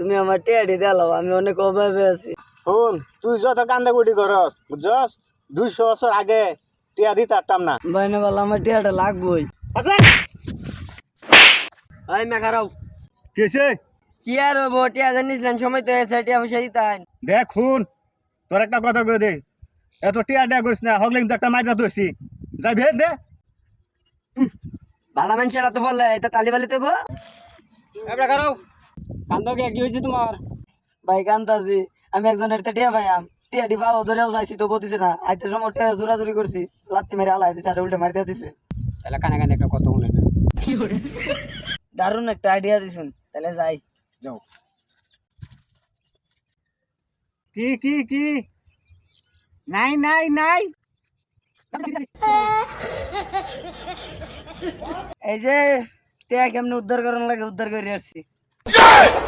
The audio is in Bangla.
তুমি আমার টিয়াডি দিলাও আমি অনেক অভাবে আছি। শুন তুই যত কান্দা কুটি করস বুঝছস? দুইশো বছর আগে টিয়া দিতে পারতাম না। বাইনে বলা আমার টিয়াটা লাগবই। আছে? ভাই মে খারাপ কেসে কি আর হব টিয়া জানিছিলেন সময় তো এসে টিয়া পয়সা দিতেন দেখ শুন তোর একটা কথা কই দে। এত টিয়া ডিয়া করিস না হগলে কিন্তু একটা মাইরা ধরছি। যাই ভেদ দে। ভালো মানুষেরা তো বললে এটা তালি বালি তো এবড়া খারাপ কান্দ কে? কি হয়েছে তোমার? ভাই কান্তাছি আমি একজনের তে টিয়া ভাইয়াম টিয়াডি বাবা ধরেও যাইছি তো বলতেছে না। আইতে সময় টিয়া জোরাজুরি করছি লাত্তি মেরে আলাই দিছে আর উল্টে মারি দিয়ে দিছে। তাহলে কানে কানে একটা কথা শুনে দারুণ একটা আইডিয়া দিছেন। তাহলে যাই। যাও। কি কি কি? নাই নাই নাই। এই যে টিয়া কেমনে উদ্ধার করার লাগে উদ্ধার করে আসছি। Yeah!